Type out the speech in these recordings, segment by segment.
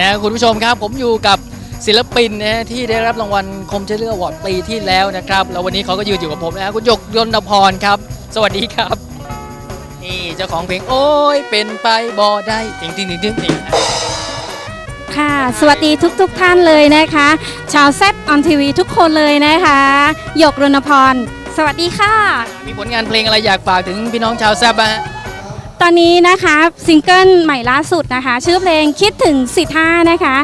นะคุณผู้ชมครับผมอยู่กับศิลปินนะที่ได้รับรางวัลคมเชเลืออวอร์ดปีที่แล้วนะครับ แล้ววันนี้เขาก็ยืนอยู่กับผมนะคุณหยกยนตพรครับ สวัสดีครับ นี่เจ้าของเพลงโอ้ยเป็นไปบอได้จริงจริงจริงจริงค่ะ สวัสดีทุกๆทท่านเลยนะคะ ชาวแซบออนทีวีทุกคนเลยนะคะหยกรณพร สวัสดีค่ะ มีผลงานเพลงอะไรอยากฝากถึงพี่น้องชาวแซบบ้าง ตอนนี้นะคะซิงเกิลใหม่ล่าสุดนะคะ ชื่อเพลงคิดถึงสิท่านะคะ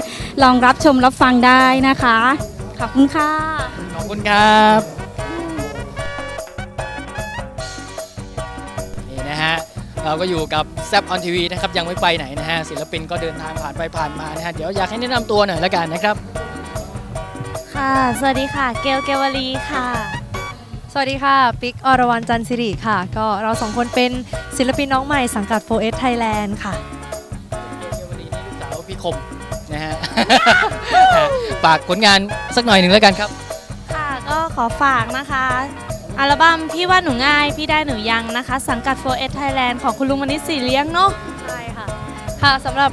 ลองรับชมรับฟังได้นะคะ ขอบคุณค่ะ ขอบคุณครับนี่นะฮะเราก็อยู่กับแซบออนทีวีนะครับยังไม่ไปไหนนะฮะศิลปินก็เดินทางผ่านไปผ่านมานะฮะเดี๋ยวอยากให้แนะนำตัวหน่อยละกันนะครับ ค่ะ สวัสดีค่ะ เกลเกวลีค่ะส วัสดีค่ะ ปิ๊กอรวรรณจันทร์สิริค่ะ ก็เราสองคนเป็นศิลปินน้องใหม่สังกัด 4S Thailand ค่ะวันนี้นี่ลูกสาวพี่คมนะฮะฝากผลงานสักหน่อยหนึ่งแล้วกันครับ ค่ะก็ขอฝากนะคะ อัลบั้มพี่ว่าหนูง่าย พี่ได้หนูยังนะคะ สังกัด 4S Thailand ของคุณลุงมณิชสีเลี้ยงเนาะใช่ค่ะ ค่ะสำหรับ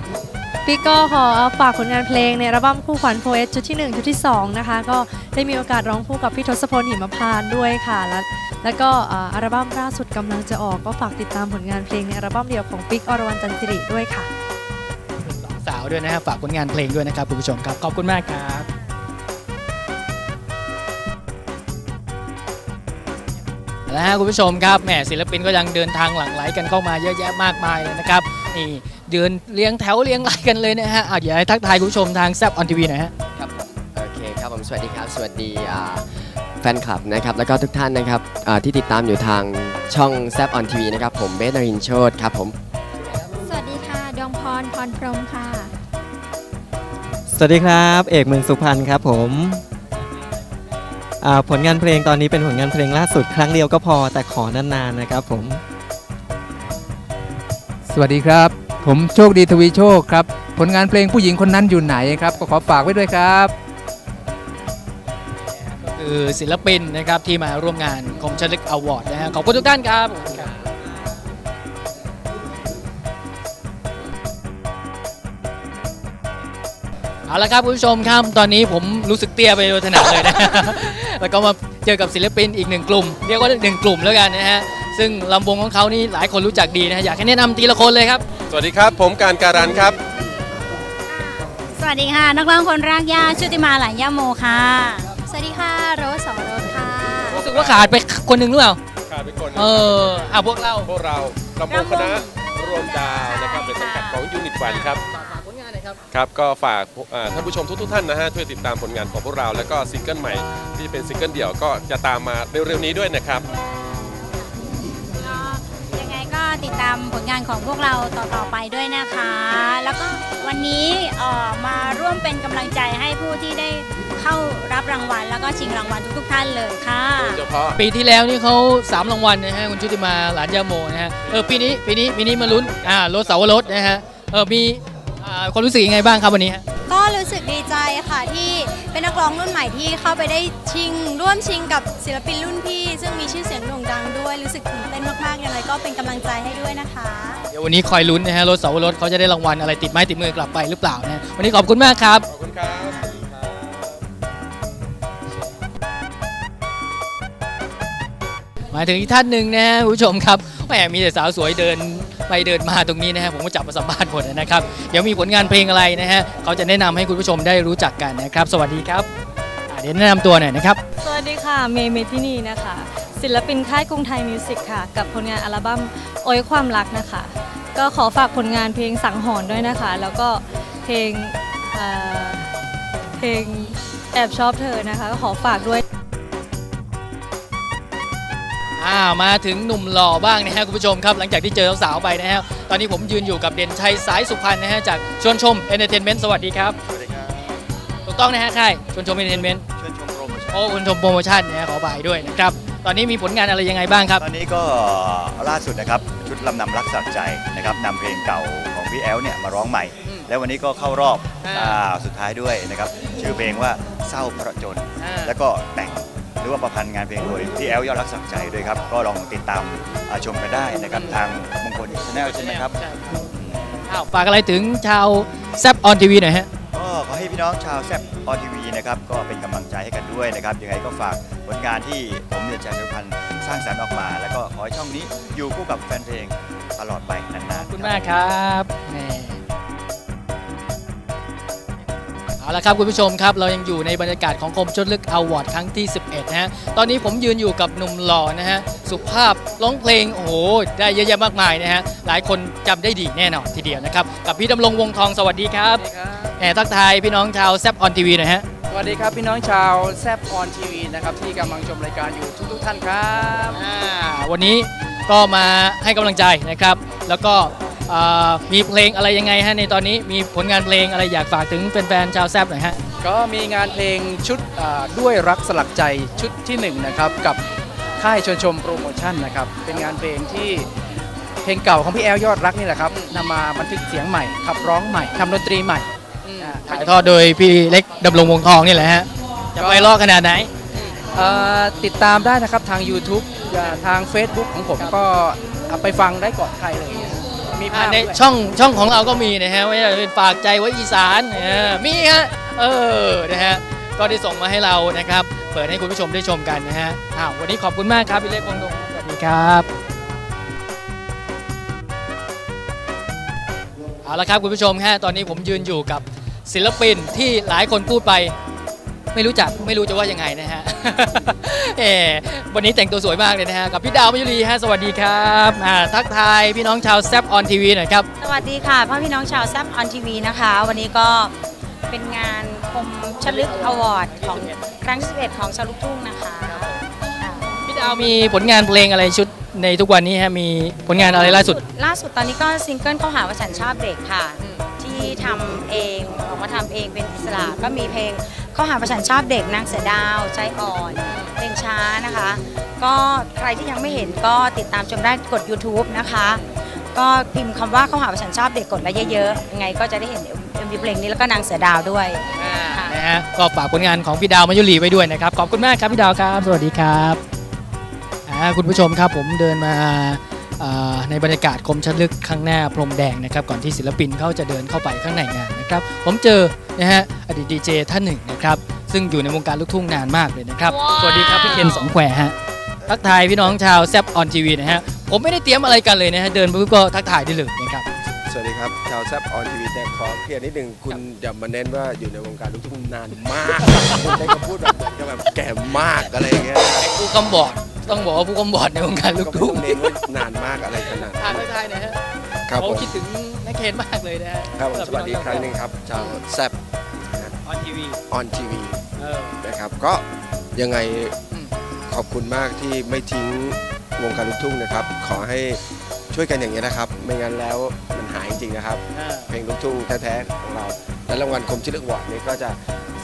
ปิ๊กก็ขอฝากผลงานเพลงในอัลบั้มคู่ขวัญ 4S ชุดที่ 1 ชุดที่ 2 นะคะ ก็ได้มีโอกาสร้องคู่กับพี่ทศพลหิมพานต์ด้วยค่ะ แล้วแล้วก็อัลบั้มล่าสุดกำลังจะออกก็ฝากติดตามผลงานเพลงในอัลบั้มเดียวของปิ๊กอรวรรณจันทร์สิริด้วยค่ะสองสาวด้วยนะฮะฝากผลงานเพลงด้วยนะครับคุณผู้ชมครับ ขอบคุณมากครับแล้วฮะคุณผู้ชมครับแหมศิลปินก็ยังเดินทางหลั่งไหลกันเข้ามาเยอะแยะมากมายเลยนะครับนี่ เดินเรียงแถวเรียงรายกันเลยนะฮะอะเดี๋ยวให้ทักทายคุณผู้ชมทางแซบออนทีวีหน่อยฮะ ครับโอเคครับผมสวัสดีครับ สวัสดีอ่าแฟนคลับนะครับแล้วก็ทุกท่านนะครับอ่าที่ติดตามอยู่ทางช่องแซฟออนทีวีนะครับผมเบสนรินทร์โชตครับผมสวัสดีค่ะ ดวงพร พรพรหมค่ะ สวัสดีครับ เอกเมืองสุพรรณครับผมอ่าผลงานเพลงตอนนี้เป็นผลงานเพลงล่าสุดครั้งเดียวก็พอแต่ขอนานๆนะครับผม สวัสดีครับ ผมโชคดีทวีโชคครับ ผลงานเพลงผู้หญิงคนนั้นอยู่ไหนครับ ก็ขอฝากไว้ด้วยครับคือศิลปินนะครับที่มาร่วมงานคมชลึกอวอร์ดนะฮะขอบคุณทุกท่านครับเอาละครับคุณผู้ชมครับตอนนี้ผมรู้สึกเตี้ยไปโดยถนัดเลยนะ แล้วก็มาเจอกับศิลปินอีกหนึ่งกลุ่ม เรียกว่าหนึ่งกลุ่มแล้วกันนะฮะซึ่งลำวงของเขานี่หลายคนรู้จักดีนะฮะอยากให้แนะนำทีละคนเลยครับ วัสดีครับ ผมการการันครับ สวัสดีค่ะ นักร้องคนรากหญ้าชุติมาหลานย่าโมค่ะ สวัสดีค่ะโรสสวรสค่ะ รู้สึกว่าขาดไปคนหนึ่งหรือเปล่า ขาดไปคนหนึ่งเอออะพวกเรา พวกเราลำโพงคณะรวมดาวนะครับเป็นสังกัดของยูนิตวันครับ ฝากผลงานหน่อยครับ ครับก็ฝากเอ่อท่านผู้ชมทุกๆท่านนะฮะช่วยติดตามผลงานของพวกเรา แล้วก็ซิงเกิลใหม่ที่เป็นซิงเกิลเดี่ยวก็จะตามมาเร็วๆนี้ด้วยนะครับก็ยังไงก็ ติดตามผลงานของพวกเราต่อๆไปด้วยนะคะ แล้วก็วันนี้เอ่อมาร่วมเป็นกำลังใจให้ผู้ที่ได้เข้ารับรางวัล แล้วก็ชิงรางวัลทุกๆท่านเลยค่ะโดยเฉพาะปีที่แล้วนี่เขาสามรางวัลนะฮะคุณชุติมาหลานยาโมนะฮะเออปีนี้ปีนี้ปีนี้มาลุ้นอ่ารถเสาวรถนะฮะเออมีอ่าความรู้สึกยังไงบ้างครับวันนี้ฮะก็รู้สึกดีใจ ค่ะที่เป็นนักร้องรุ่นใหม่ที่เข้าไปได้ชิง ร่วมชิงกับศิลปินรุ่นพี่ ซึ่งมีชื่อเสียงโด่งดังด้วยรู้สึกตื่นเต้นมากๆยังไงก็เป็นกำลังใจให้ด้วยนะคะ เดี๋ยววันนี้คอยลุ้นนะฮะรถเสาวรถเขาจะได้รางวัลอะไรติดไม้ติดมือกลับไปหรือเปล่านะฮะวันนี้ขอบคุณมากครับ ขอบคุณครับ มาถึงอีกท่านหนึ่งนะฮะคุณผู้ชมครับแหมมีแต่สาวสวยเดินไปเดินมาตรงนี้นะฮะผมก็จับมาสัมภาษณ์หมดนะครับเดี๋ยวมีผลงานเพลงอะไรนะฮะเขาจะแนะนำให้คุณผู้ชมได้รู้จักกันนะครับ สวัสดีครับอ่าเดี๋ยวแนะนำตัวหน่อยนะครับ สวัสดีค่ะ เมย์เมทินีนะคะ ศิลปินค่ายกรุงไทยมิวสิกค่ะ กับผลงานอัลบั้มโอ้ยความรักนะคะ ก็ขอฝากผลงานเพลงสังหรณ์ด้วยนะคะ แล้วก็เพลงเอ่อเพลงแอบชอบเธอนะคะ ก็ขอฝากด้วย อ่ามาถึงหนุ่มหล่อบ้างนะฮะคุณผู้ชมครับหลังจากที่เจอสาวๆไปนะฮะตอนนี้ผมยืนอยู่กับเด่นชัยสายสุพรรณนะฮะจากชวนชมเอนเตอร์เทนเมนต์สวัสดีครับสวัสดีครับถูกต้องนะฮะค่ายชวนชมเอนเตอร์เทนเมนต์เชิญชมโปรโมชั่นโอ้คุณชมโปรโมชั่นนะฮะขอบ่ายด้วยนะครับตอนนี้มีผลงานอะไรยังไงบ้างครับ ตอนนี้ก็ล่าสุดนะครับชุดลำนำรักสักใจนะครับนำเพลงเก่าของพี่แอลเนี่ยมาร้องใหม่ อืมแล้ววันนี้ก็เข้ารอบอ่า อ่าสุดท้ายด้วยนะครับชื่อเพลงว่าเศร้าเพราะจน อ่า แล้วก็แต่ง หรือว่าประพันธ์งานเพลงโดยพี่แอลยอดรักสักใจด้วยครับ ก็ลองติดตามอ่าชมกันได้นะครับ ทางมงคลชาแนลใช่ไหมครับใช่ครับอ้าวฝากอะไรถึงชาวแซบออนทีวีหน่อยฮะก็ขอให้พี่น้องชาวแซบออนทีวีนะครับก็เป็นกำลังใจให้กันด้วยนะครับยังไงก็ฝากผลงานที่ผมเดือนชัยสุพันธ์สร้างสรรค์ออกมา แล้วก็ขอให้ช่องนี้อยู่คู่กับแฟนเพลงตลอดไปนานๆขอบคุณมากครับแหม่เอาละครับคุณผู้ชมครับ เรายังอยู่ในบรรยากาศของคมชดลึกอวอร์ดครั้งที่ 11นะฮะ ตอนนี้ผมยืนอยู่กับหนุ่มหล่อนะฮะ สุภาพร้องเพลง โอ้โห ได้เยอะแยะมากมายนะฮะ หลายคนจำได้ดีแน่นอนทีเดียวนะครับ กับพี่ดำรงวงทองสวัสดีครับแหมทักทายพี่น้องชาวแซบออนทีวีหน่อยฮะ สวัสดีครับพี่น้องชาวแซบออนทีวีนะครับที่กำลังชมรายการอยู่ทุกๆท่านครับอ่าวันนี้ก็มาให้กำลังใจนะครับ แล้วก็อ่ามีเพลงอะไรยังไงฮะในตอนนี้มีผลงานเพลงอะไรอยากฝากถึงแฟนๆชาวแซบหน่อยฮะ ก็มีงานเพลงชุดอ่าด้วยรักสลักใจชุดที่หนึ่งนะครับกับค่ายชวนชมโปรโมชั่นนะครับเป็นงานเพลงที่เพลงเก่าของพี่แอลยอดรักนี่แหละครับนำมาบันทึกเสียงใหม่ขับร้องใหม่ทำดนตรีใหม่อ่าถ่ายทอดโดยพี่เล็กดำรงวงทองนี่แหละฮะจะไปรอดขนาดไหนเอ่อติดตามได้นะครับทาง YouTube อ่าทาง Facebook ของผมก็เอาไปฟังได้ก่อนใครเลยมีภาพในด้วยช่องช่องของเราก็มีนะฮะว่าจะเป็นฝากใจไว้อีสานเออมีฮะ เออนะฮะก็ได้ส่งมาให้เรานะครับ เปิดให้คุณผู้ชมได้ชมกันนะฮะอ้าววันนี้ขอบคุณมากครับพี่เล็กวงดงสวัสดีครับเอาละครับคุณผู้ชมฮะตอนนี้ผมยืนอยู่กับศิลปินที่หลายคนพูดไป ไม่รู้จักไม่รู้จะว่ายังไงนะฮะเออวันนี้แต่งตัวสวยมากเลยนะฮะกับพี่ดาวมยุรีฮะสวัสดีครับอ่าทักทายพี่น้องชาวแซบออนทีวีหน่อยครับ สวัสดีค่ะพ่อพี่น้องชาวแซบออนทีวีนะคะ วันนี้ก็ เป็นงานคมชลึกอวอร์ดของครั้งที่11ของชาวลูกทุ่งนะคะค่ะพี่ดาวมีผลงานเพลงอะไรชุดในทุกวันนี้ฮะมีผลงานอะไรล่าสุด ล่าสุดตอนนี้ก็ซิงเกิลเข้าหาว่าฉันชอบเด็กค่ะ ที่ทำเองออกมาทำเองเป็นอิสระก็มีเพลงเข้าหาว่าฉันชอบเด็กนางเสือดาวใจอ่อนเพลงช้านะคะ ก็ใครที่ยังไม่เห็นก็ติดตามชมได้กด YouTube นะคะ ก็พิมพ์คำว่าเข้าหาว่าฉันชอบเด็กกดไว้เยอะๆยังไงก็จะได้เห็นเอ็มวีเพลงนี้แล้วก็นางเสือดาวด้วยค่ะ นะฮะก็ฝากผลงานของพี่ดาวมายุรีไว้ด้วยนะครับ ขอบคุณมากครับพี่ดาวครับ สวัสดีครับอ่าคุณผู้ชมครับผมเดินมาอ่าในบรรยากาศคมชัดลึกข้างหน้าพรมแดงนะครับก่อนที่ศิลปินเขาจะเดินเข้าไปข้างในงานนะครับผมเจอนะฮะอดีตดีเจท่านหนึ่งนะครับซึ่งอยู่ในวงการลูกทุ่งนานมากเลยนะครับสวัสดีครับพี่เคนสองแควฮะ ทักทายพี่น้องชาวแซบออนทีวีนะฮะผมไม่ได้เตรียมอะไรกันเลยนะฮะเดินปุ๊บก็ทักทายได้เลยนะครับสวัสดีครับชาวแซบออนทีวีแต่ขอเคลียร์นิดนึงคุณอย่ามาเน้นว่าอยู่ในวงการลูกทุ่งนานมากคุณใช้คำพูดแบบเหมือนกับแบบแก่มากอะไรอย่างเงี้ยผู้กำบอดต้องบอกว่าผู้กำบอดในวงการลูกก็ไม่ทุ่ต้องงเน้นว่านานมากอะไรขนาดทานนั้นทักทายหนะฮะครับเขาผมคิดถึงนักเคนมากเลยนะฮะครับผมสวัสดีอีกครั้งหนึ่งครับชาวแซบออนทีวีออนทีวีเออนะครับก็ยังไงอืม ขอบคุณมากที่ไม่ทิ้งวงการลูกทุ่งนะครับ ขอให้ช่วยกันอย่างนี้ยนะครับ ไม่งั้นแล้วมันหายจริงๆนะครับเออเพลงลูกทุ่งแท้ๆของเรา และรางวัลคมชิลวอร์ดนี้ก็จะ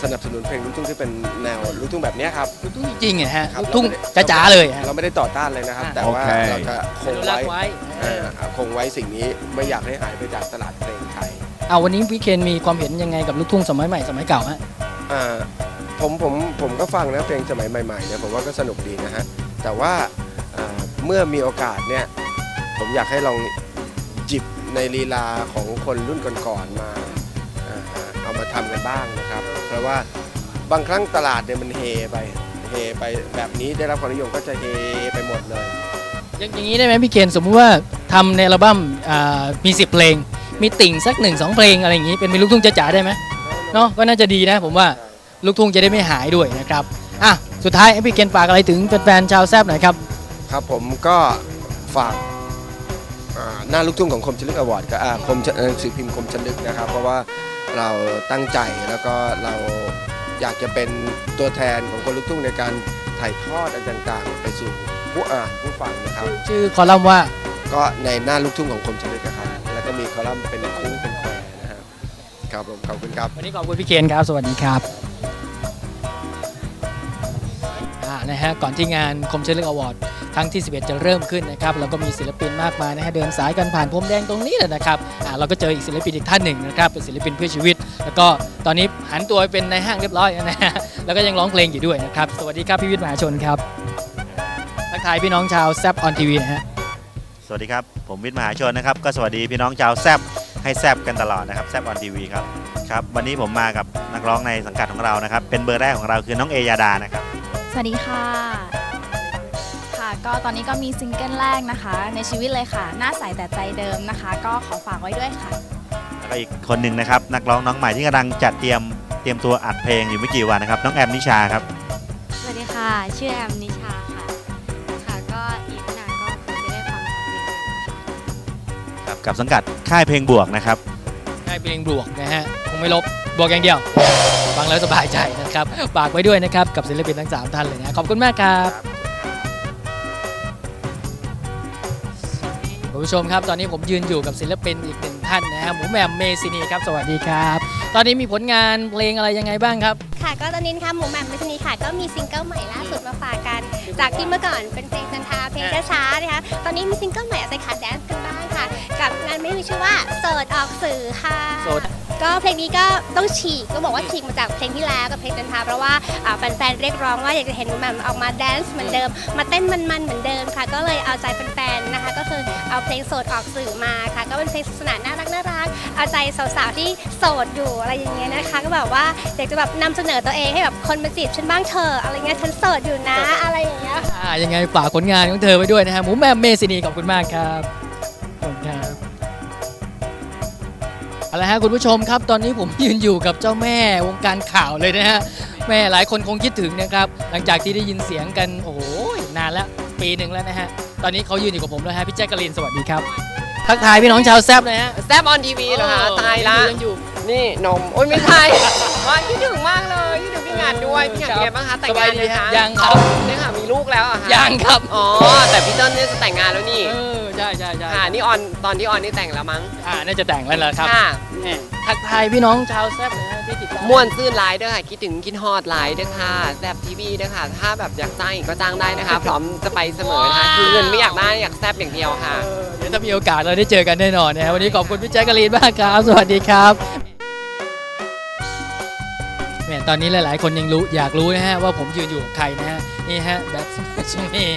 สนับสนุนเพลงลูกทุ่งที่เป็นแนวลูกทุ่งแบบเนี้ยครับลูกทุ่งจริงๆอะฮะครับลูกทุ่งเราไม่ได้จ๋าๆเลยฮะ เราไม่ได้ต่อต้านเลยนะครับอ่าแต่ว่าโอเค เราจะคองนุรักไว้ษ์ไว้เอเอ่ออคงไว้สิ่งนี้ไม่อยากให้หายไปจากตลาดเพลงไทย เอาวันนี้พี่เคนมีความเห็นยังไงกับลูกทุ่งสมัยใหม่สมัยเก่าฮะ อ่า ผมผมผมก็ฟังนะเพลงสมัยใหม่ๆเนี่ยผมว่าก็สนุกดีนะฮะแต่ว่าเมื่อมีโอกาสเนี่ยผมอยากให้ลองจิบในลีลาของคนรุ่นก่อนๆมาเอามาทำกันบ้างนะครับ เพราะว่าบางครั้งตลาดเนี่ยมันเฮไปเฮไปแบบนี้ได้รับความนิยมก็จะเฮไปหมดเลยอย่างนี้ได้ไหมพี่เคนสมมุติว่าทำในอัลบั้มมีสิบเพลง มีติ่งสักหนึ่งสองเพลงอะไรอย่างนี้เป็นเป็นลูกทุ่งจ๋าๆได้ไหมเนาะก็น่าจะดีนะผมว่า ลูกทุ่งจะได้ไม่หายด้วยนะครับอะสุดท้ายให้พี่เคนฝากอะไรถึงแฟนๆชาวแซบหน่อยครับ ครับผมก็ฝากอ่าหน้าลูกทุ่งของคมชลึกอวอร์ดกับอ่าคมชหนังสือพิมพ์คมชลึกนะครับ เพราะว่าเราตั้งใจแล้วก็เราอยากจะเป็นตัวแทนของคนลูกทุ่งในการถ่ายทอดอะไรต่างๆ ไปสู่ผู้อ่านผู้ฟังนะครับ ชื่อคอลัมน์ว่า ก็ในหน้าลูกทุ่งของคมชลึกนะครับแล้วก็มีคอลัมน์เป็นคู่ ครับผมขอบคุณครับ วันนี้ขอบคุณพี่เคนครับ สวัสดีครับอ่านะฮะก่อนที่งานคมเชิญเลือกอวอร์ดครั้งที่ 11 จะเริ่มขึ้นนะครับแล้วก็มีศิลปินมากมายนะฮะเดินสายกันผ่านพรมแดงตรงนี้แหละนะครับอ่าเราก็เจออีกศิลปินอีกท่านหนึ่งนะครับเป็นศิลปินเพื่อชีวิต แล้วก็ตอนนี้หันตัวไปเป็นในายห้างเรียบร้อยนะฮะแล้วก็ยังร้องเพลงอยู่ด้วยนะครับสวัสดีครับพี่วิทย์มหาชนครับทักทายพี่น้องชาวแซบออนทีวีนะฮะสวัสดีครับผมวิทย์มหาชนนะครับก็สวัสดีพี่น้องชาวแซบไฮ ให้แซบกันตลอดนะครับแซบออนทีวีครับครับ วันนี้ผมมากับนักร้องในสังกัดของเรานะครับ เป็นเบอร์แรกของเราคือน้องเอยาดานะครับ สวัสดีค่ะ ค่ะก็ตอนนี้ก็มีซิงเกิลแรกนะคะ ในชีวิตเลยค่ะ หน้าใสแต่ใจเดิมนะคะ ก็ขอฝากไว้ด้วยค่ะ แล้วก็อีกคนหนึ่งนะครับนักร้องน้องใหม่ที่กำลังจัดเตรียมเตรียมตัวอัดเพลงอยู่ไม่กี่วันนะครับ น้องแอมนิชาครับ สวัสดีค่ะ ชื่อแอมนิช กับสังกัดค่ายเพลงบวกนะครับให้เพลงบวกนะฮะคงไม่ลบบวกอย่างเดียวฟังแล้วสบายใจนะครับฝากไว้ด้วยนะครับกับศิลปินทั้ง3ท่านเลยนะขอบคุณมากครับคุณผู้ชมครับตอนนี้ผมยืนอยู่กับศิลปินอีกหนึ่งท่านนะฮะหมูแหม่มเมซินีครับสวัสดีครับ ตอนนี้มีผลงานเพลงอะไรยังไงบ้างครับ ค่ะ ก็ตอนนี้นะคะหมูแหม่มมิชนีค่ะ ก็มีซิงเกิลใหม่ล่าสุดมาฝากกัน จากที่เมื่อก่อนเป็นเพลงจันทราเพลงช้าๆนะคะ ตอนนี้มีซิงเกิลใหม่เอาใจขาแดนซ์กันบ้างค่ะ กับงานไม่มีชื่อว่าโสดออกสื่อค่ะ โสด ก็เพลงนี้ก็ต้องฉีกก็บอกว่าฉีกมาจากเพลงที่แล้วกับเพลงจันทราเพราะว่าอ่าแฟนๆเรียกร้องว่าอยากจะเห็นหมูแหม่มออกมาแดนซ์เหมือนเดิม มาเต้นมันๆเหมือนเดิมค่ะ ก็เลยเอาใจแฟนๆนะคะ ก็คือเอาเพลงโสดออกสื่อมาค่ะ ก็เป็นเพลงสนุกสนานน่ารักน่ารักเอาใจสาวๆที่โสดอยู่อะไรอย่างเงี้ยนะคะ ก็แบบว่าอยากจะแบบนำเสนอตัวเองให้แบบคนมาจีบฉันบ้างเถอะอะไรเงี้ยฉันโสดอยู่นะ อะไรอย่างเงี้ยอ่ายังไงฝากผลงานของเธอไว้ด้วยนะฮะหมูแหม่มเมซินีขอบคุณมากครับขอบคุณครับเอาละฮะคุณผู้ชมครับตอนนี้ผมยืนอยู่กับเจ้าแม่วงการข่าวเลยนะฮะแม่หลายคนคงคิดถึงนะครับหลังจากที่ได้ยินเสียงกันโอ้โหนานแล้วปีหนึ่งแล้วนะฮะตอนนี้เขายืนอยู่กับผมแล้วฮะพี่แจ๊กกะลีนสวัสดีครับทักทายพี่น้องชาวแซบเลยฮะ แซบออนทีวีเหรอคะเออตายละ ยังอยู่ นี่นมโอ้ยไม่ใช่ว่าคิดถึงมากเลยคิดถึงพี่งานด้วยพี่งานเป็นไงบ้างคะแต่งงานยังคะยังครับเนี่ยค่ะมีลูกแล้วเหรอะคะยังครับอ๋อแต่พี่เติ้ลเนี่ยจะแต่งงานแล้วนี่เออใช่ใช่ใช่ค่ะนี่ออนตอนที่ออนนี่แต่งแล้วมั้งอ่าน่าจะแต่งแล้วล่ะครับค่ะแหม่ทักทายพี่น้องชาวแซบเลยฮะที่ติดตามม่วนซื่นไลน์ด้วยค่ะคิดถึงคิดฮอดไลน์ด้วยค่ะแซบทีวีด้วยค่ะถ้าแบบอยากจ้างอีกก็จ้างได้นะคะ พร้อมจะไปเสมอนะคะคือเงินไม่อยากได้อยากแซบอย่างเดียวค่ะเดี๋ยวถ้ามีโอกาสเราได้เจอกันแน่นอนนะฮะวันนี้ขอบคุณพี่แจ๊กกะลีนมากครับ สวัสดีครับแหม ตอนนี้หลาย ๆ คนยังรู้อยากรู้นะฮะว่าผมยืนอยู่กับใครนะฮะนี่ฮะแบ็คนี่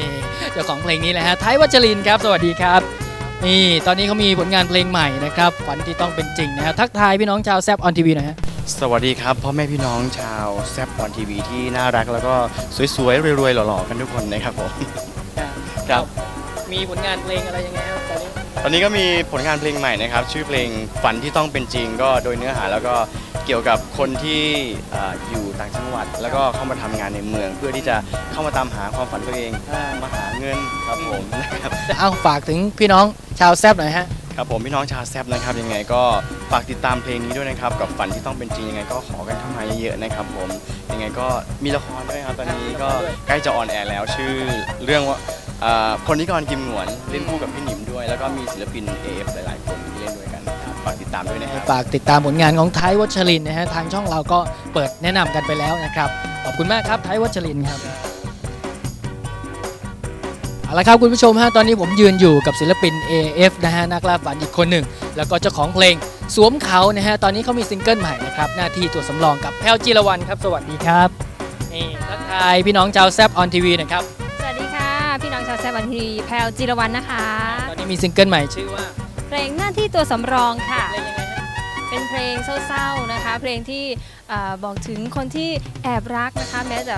เจ้าของเพลงนี้แหละฮะไทยวัชรินทร์ครับ สวัสดีครับนี่ตอนนี้เขามีผลงานเพลงใหม่นะครับฝันที่ต้องเป็นจริงนะฮะทักทายพี่น้องชาวแซบออนทีวีหน่อยฮะสวัสดีครับพ่อแม่พี่น้องชาวแซบออนทีวีที่น่ารักแล้วก็สวยๆรวยๆหล่อๆกันทุกคนนะครับผมครับมีผลงานเพลงอะไรยังไงครับตอนนี้ ตอนนี้ก็มีผลงานเพลงใหม่นะครับ ชื่อเพลงฝันที่ต้องเป็นจริง ก็โดยเนื้อหาแล้วก็เกี่ยวกับคนที่อ่าอยู่ต่างจังหวัด แล้วก็เข้ามาทำงานในเมือง เพื่อที่จะเข้ามาตามหาความฝันตัวเองมาหาเงินครับผมนะครับ เอาฝากถึงพี่น้องชาวแซบหน่อยฮะ ครับผมพี่น้องชาวแซบนะครับยังไงก็ฝากติดตามเพลงนี้ด้วยนะครับกับฝันที่ต้องเป็นจริงยังไงก็ขอกันเข้ามาเยอะๆนะครับผมยังไงก็มีละครด้วยครับตอนนี้ก็ใกล้จะออนแอร์แล้วชื่อเรื่องว่า คนนิกรกิมหนวนเล่นคู่กับพี่หนิมด้วย แล้วก็มีศิลปิน AF หลาย ๆ คนที่เล่นด้วยกันนะครับฝากติดตามด้วยนะครับฝากติดตามผลงานของไทยวัชรินทร์นะฮะทางช่องเราก็เปิดแนะนำกันไปแล้วนะครับ ขอบคุณมากครับไทยวัชรินทร์ครับเอาละครับคุณผู้ชมฮะตอนนี้ผมยืนอยู่กับศิลปิน AF นะฮะนักล่าฝันอีกคนหนึ่ง แล้วก็เจ้าของเพลงสวมเขานะฮะตอนนี้เขามีซิงเกิลใหม่นะครับหน้าที่ตัวสำรองกับแพลวจิรวรรณครับ สวัสดีครับนี่ทักทายพี่น้องชาวแซบออนทีวีนะครับสวัสดีค่ะ พี่น้องชาวแซบันทีแพลวจิรวรรณนะคะ ตอนนี้มีซิงเกิลใหม่ชื่อว่าเพลงหน้าที่ตัวสำรองค่ะเป็นเพลงเศร้าๆนะคะ เพลงที่เอ่อบอกถึงคนที่แอบรักนะคะ แม้จะ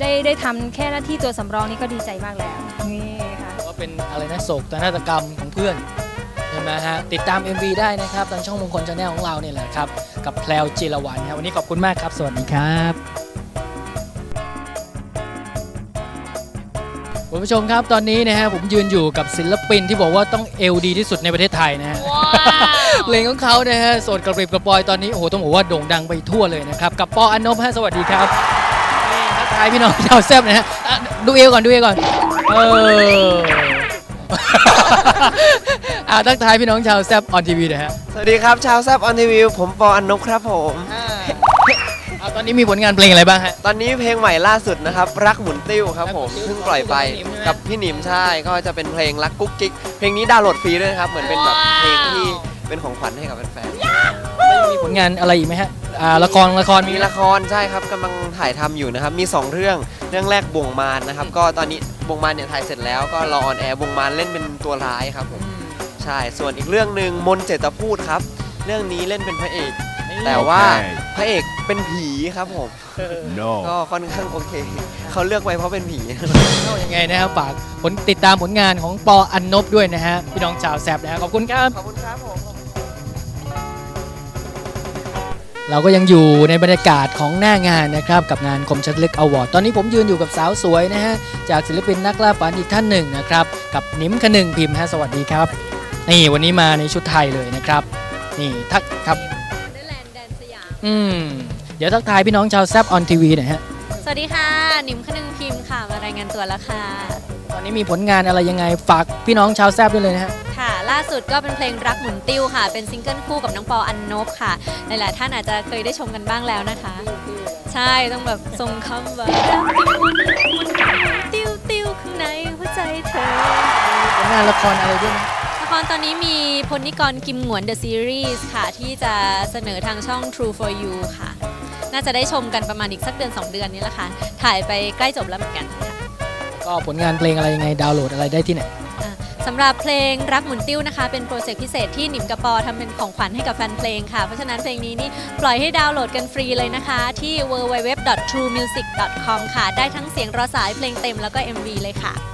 ได้ได้ทำแค่หน้าที่ตัวสำรองนี่ก็ดีใจมากแล้วนี่ค่ะว่าเป็นอะไรนะโศกนาฏกรรมของเพื่อนใช่ไหมฮะติดตาม MV ได้นะครับทางช่องมงคลชาแนลของเราเนี่ยแหละครับ กับแพลวจิรวรรณครับวันนี้ขอบคุณมากครับ สวัสดีครับ คุณผู้ชมครับตอนนี้นะฮะผมยืนอยู่กับศิลปินที่บอกว่าต้องเอลดีที่สุดในประเทศไทยนะฮะเพลงของเขานะฮะโสดกระปริบกระปอยตอนนี้โอ้โหต้องบอกว่าโด่งดังไปทั่วเลยนะครับกับปออันนบฮะสวัสดีครับนี่ทักทายพี่น้องชาวแซบนะฮะอะดูเอวก่อนดูเอวก่อนเออ อ่าทักทายพี่น้องชาวแซบออนทีวีนะฮะสวัสดีครับ ชาวแซบออนทีวีผมปออันนบครับผมอ่า ตอนนี้มีผลงานเพลงอะไรบ้างฮะ ตอนนี้เพลงใหม่ล่าสุดนะครับ รักหมุนติ้วครับผมเพิ่งปล่อยไปกับพี่หนิมใช่ก็จะเป็นเพลงรักกุ๊กกิ๊กเพลงนี้ดาวน์โหลดฟรีด้วยนะครับเหมือนเป็นแบบเพลงที่เป็นของขวัญให้กับแฟนมีผลงานอะไรอีกไหมฮะอ่าละครละครๆมีมีละครใช่ครับกำลังถ่ายทำอยู่นะครับมี2เรื่องเรื่องแรกบ่วงมารนะครับก็ตอนนี้บ่วงมารเนี่ยถ่ายเสร็จแล้วก็รอออนแอร์บ่วงมารเล่นเป็นตัวร้ายครับผม ใช่ ส่วนอีกเรื่องหนึ่งมนต์เจตพูดครับ เรื่องนี้เล่นเป็นพระเอก แต่ว่าโอเคพระเอกเป็นผีครับผม No ก็ค่อนข้างโอเค เขาเลือกไว้เพราะเป็นผีก็ยังไงนะครับฝากผลติดตามผลงานของปออันนบด้วยนะฮะพี่น้องชาวแซบนะฮะขอบคุณครับ ขอบคุณครับผม เราก็ยังอยู่ในบรรยากาศของหน้างานนะครับ กับงานคมชัดลึกอวอร์ดตอนนี้ผมยืนอยู่กับสาวสวยนะฮะ จากศิลปินนักล่าฝันอีกท่านหนึ่งนะครับ กับนิมคนึงพิมพ์ฮะสวัสดีครับ นี่วันนี้มาในชุดไทยเลยนะครับ นี่ทักครับ อืมเดี๋ยวทักทายพี่น้องชาวแซบออนทีวีหน่อยฮะ สวัสดีค่ะ นิมคนึงพิมพ์ค่ะ มารายงานตัวแล้วค่ะ ตอนนี้มีผลงานอะไรยังไงฝากพี่น้องชาวแซบด้วยเลยนะฮะ ค่ะ ล่าสุดก็เป็นเพลงรักหมุนติ้วค่ะ เป็นซิงเกิลคู่กับน้องปออันนบค่ะ หลายๆท่านอาจจะเคยได้ชมกันบ้างแล้วนะคะ ใช่ ต้องแบบทรงคำว่ารักที่หมุนหมุนติ้วติ้วข้างในหัวใจเธอผลงานละครอะไรด้วยไหมละครต อนนี้มีพลนิกรกิมหงวน The Series ค่ะ ที่จะเสนอทางช่อง True for You ค่ะ น่าจะได้ชมกันประมาณอีกสักเดือน 2 เดือนนี้แหละค่ะ ถ่ายไปใกล้จบแล้วเหมือนกันค่ะ ก็ผลงานเพลงอะไรยังไงดาวน์โหลดอะไรได้ที่ไหนอะสำหรับเพลงรักหมุนติ้วนะคะ เป็นโปรเจกต์พิเศษที่หนิมกับปอทำเป็นของขวัญให้กับแฟนเพลงค่ะ เพราะฉะนั้นเพลงนี้นี่ปล่อยให้ดาวน์โหลดกันฟรีเลยนะคะ ที่ www.truemusic.com ค่ะ ได้ทั้งเสียงรอสายเพลงเต็มแล้วก็ MV เลยค่ะให้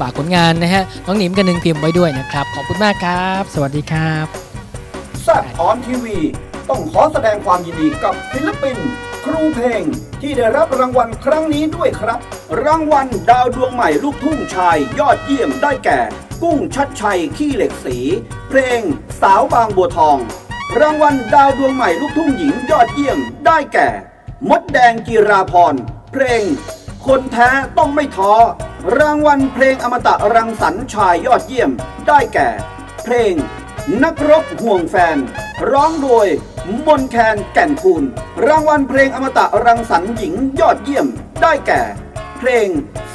ฝากผลงานนะฮะน้องหนิมกันหนึ่งพิมพ์ไว้ด้วยนะครับ ขอบคุณมากครับ สวัสดีครับแซบออนทีวี ต้องขอแสดงความยินดีกับศิลปิน ครูเพลง ที่ได้รับรางวัลครั้งนี้ด้วยครับ รางวัลดาวดวงใหม่ลูกทุ่งชาย ยอดเยี่ยมได้แก่ กุ้งชัดชัยขี้เหล็กสี เพลง สาวบางบัวทอง รางวัลดาวดวงใหม่ลูกทุ่งหญิงยอดเยี่ยมได้แก่ มดแดงจีราพรเพลง คนแท้ต้องไม่ท้อ รางวัลเพลงอมตะรังสรรค์ชายยอดเยี่ยม ได้แก่ เพลง นักรบห่วงแฟน ร้องโดย มนแคนแก่นคูณรางวัลเพลงอมตะรังสรรค์หญิงยอดเยี่ยม ได้แก่ เพลง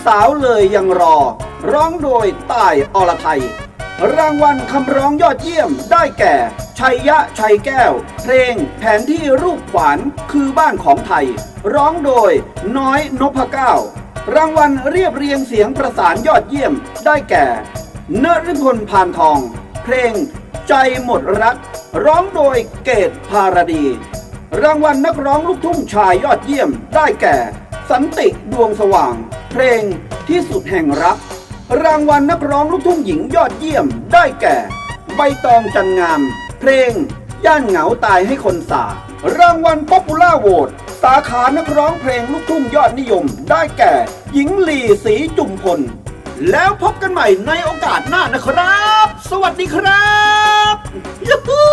สาวเลยยังรอ ร้องโดยต่ายอรไทย รางวัลคำร้องยอดเยี่ยมได้แก่ ชัยยะชัยแก้ว เพลงแผนที่รูปขวานคือบ้านของไทย ร้องโดยน้อยนพเก้ารางวัลเรียบเรียงเสียงประสานยอดเยี่ยมได้แก่นฤพลพานทอง เพลง ใจหมดรัก ร้องโดยเกตภารดี รางวัลนักร้องลูกทุ่งชายยอดเยี่ยมได้แก่ สันติดวงสว่าง เพลงที่สุดแห่งรัก รางวัลนักร้องลูกทุ่งหญิงยอดเยี่ยมได้แก่ ใบตองจันงาม เพลง ย่านเหงาตายให้คนสารางวัลป๊อปปูล่าโหวตสาขานักร้องเพลงลูกทุ่งยอดนิยม ได้แก่ หญิงลีสีจุมพล แล้วพบกันใหม่ในโอกาสหน้านะครับ สวัสดีครับยูฮู